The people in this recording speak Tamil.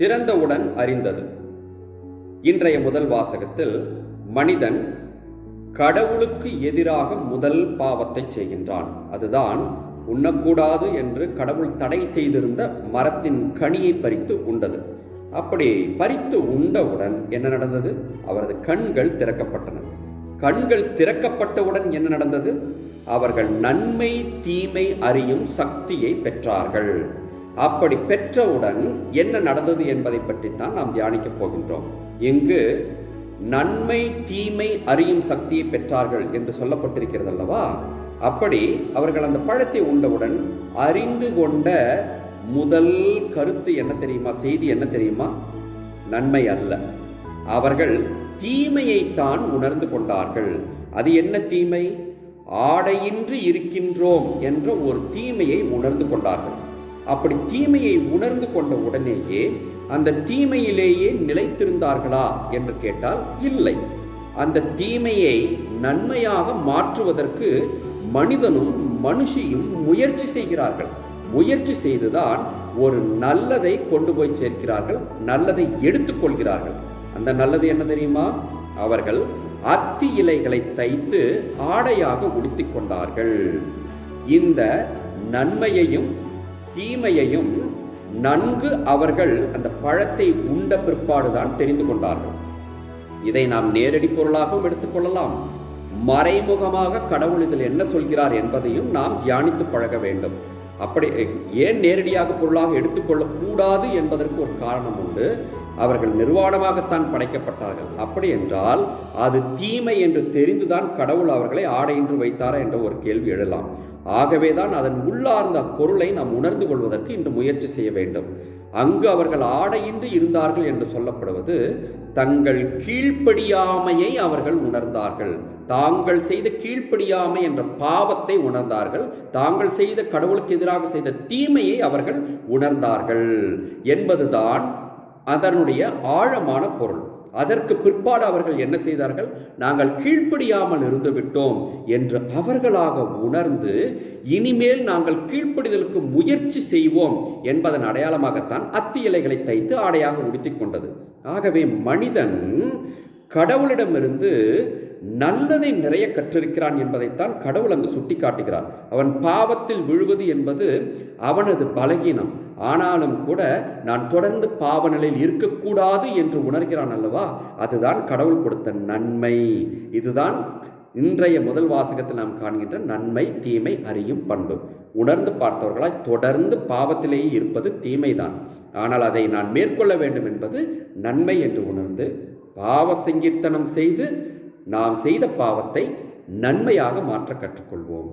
திறந்தவுடன் அறிந்தது. இன்றைய முதல் வாசகத்தில் மனிதன் கடவுளுக்கு எதிராக முதல் பாவத்தை செய்கின்றான். அதுதான் உண்ணக்கூடாது என்று கடவுள் தடை செய்திருந்த மரத்தின் கனியை பறித்து உண்டது. அப்படி பறித்து உண்டவுடன் என்ன நடந்தது? அவரது கண்கள் திறக்கப்பட்டன. கண்கள் திறக்கப்பட்டவுடன் என்ன நடந்தது? அவர்கள் நன்மை தீமை அறியும் சக்தியை பெற்றார்கள். அப்படி பெற்றவுடன் என்ன நடந்தது என்பதை பற்றித்தான் நாம் தியானிக்கப் போகின்றோம். இங்கு நன்மை தீமை அறியும் சக்தியை பெற்றார்கள் என்று சொல்லப்பட்டிருக்கிறது அல்லவா அப்படி அவர்கள் அந்த பழத்தை உண்டவுடன் அறிந்து கொண்ட முதல் கருத்து என்ன தெரியுமா? செய்தி என்ன தெரியுமா? நன்மை அல்ல. அவர்கள் தீமையைத்தான் உணர்ந்து கொண்டார்கள். அது என்ன தீமை? ஆடையின்றி இருக்கின்றோம் என்ற ஒரு தீமையை உணர்ந்து கொண்டார்கள். அப்படி தீமையை உணர்ந்து கொண்ட உடனேயே அந்த தீமையிலேயே நிலைத்திருந்தார்களா என்று கேட்டால் இல்லை. அந்த தீமையை நன்மையாக மாற்றுவதற்கு மனிதனும் மனுஷியும் முயற்சி செய்கிறார்கள். முயற்சி செய்துதான் ஒரு நல்லதை கொண்டு போய் சேர்க்கிறார்கள் நல்லதை எடுத்துக்கொள்கிறார்கள் அந்த நல்லது என்ன தெரியுமா? அவர்கள் அத்தி இலைகளை தைத்து ஆடையாக உடுத்திக் கொண்டார்கள். இந்த நன்மையையும் தீமையையும் நன்கு அவர்கள் அந்த பழத்தை உண்ட பிற்பாடுதான் தெரிந்து கொண்டார்கள். இதை நாம் நேரடி பொருளாகவும் எடுத்துக்கொள்ளலாம் மறைமுகமாக கடவுள் இதில் என்ன சொல்கிறார் என்பதையும் நாம் தியானித்து பழக வேண்டும். அப்படி ஏன் நேரடியாக பொருளாக எடுத்துக்கொள்ளக்கூடாது என்பதற்கு ஒரு காரணம் உண்டு. அவர்கள் நிர்வாணமாகத்தான் படைக்கப்பட்டார்கள். அப்படி என்றால் அது தீமை என்று தெரிந்துதான் கடவுள் அவர்களை ஆடையின்றி வைத்தாரா என்ற ஒரு கேள்வி எழலாம். ஆகவேதான் அதன் உள்ளார்ந்த பொருளை நாம் உணர்ந்து கொள்வதற்கு இன்று முயற்சி செய்ய வேண்டும். அங்கு அவர்கள் ஆடையின்றி இருந்தார்கள் என்று சொல்லப்படுவது தங்கள் கீழ்ப்படியாமையை அவர்கள் உணர்ந்தார்கள். தாங்கள் செய்த கீழ்ப்படியாமை என்ற பாவத்தை உணர்ந்தார்கள். தாங்கள் செய்த கடவுளுக்கு எதிராக செய்த தீமையை அவர்கள் உணர்ந்தார்கள். என்பதுதான் அதனுடைய ஆழமான பொருள். அதற்கு பிற்பாடு அவர்கள் என்ன செய்தார்கள்? நாங்கள் கீழ்ப்படியாமல் இருந்து விட்டோம் என்று அவர்களாக உணர்ந்து இனிமேல் நாங்கள் கீழ்ப்படிதலுக்கு முயற்சி செய்வோம் என்பதன் அடையாளமாகத்தான் அத்தி இலைகளை தைத்து ஆடையாக உடுத்திக் கொண்டது. ஆகவே மனிதன் கடவுளிடமிருந்து நல்லதை நிறைய கற்றிருக்கிறான் என்பதைத்தான் கடவுள் அங்கு சுட்டி காட்டுகிறார் அவன் பாவத்தில் விழுவது என்பது அவனது பலகீனம். ஆனாலும் கூட நான் தொடர்ந்து பாவ நிலையில் இருக்கக்கூடாது என்று உணர்கிறான் அல்லவா? அதுதான் கடவுள் கொடுத்த நன்மை. இதுதான் இன்றைய முதல் வாசகத்தில் நாம் காண்கின்ற நன்மை தீமை அறியும் பண்பு. உணர்ந்து பார்த்தவர்களாய் தொடர்ந்து பாவத்திலேயே இருப்பது தீமைதான். ஆனால் அதை நான் மேற்கொள்ள வேண்டும் என்பது நன்மை என்று உணர்ந்து பாவ சங்கீர்த்தனம் செய்து நாம் செய்த பாவத்தை நன்மையாக மாற்ற கற்றுக்கொள்வோம்.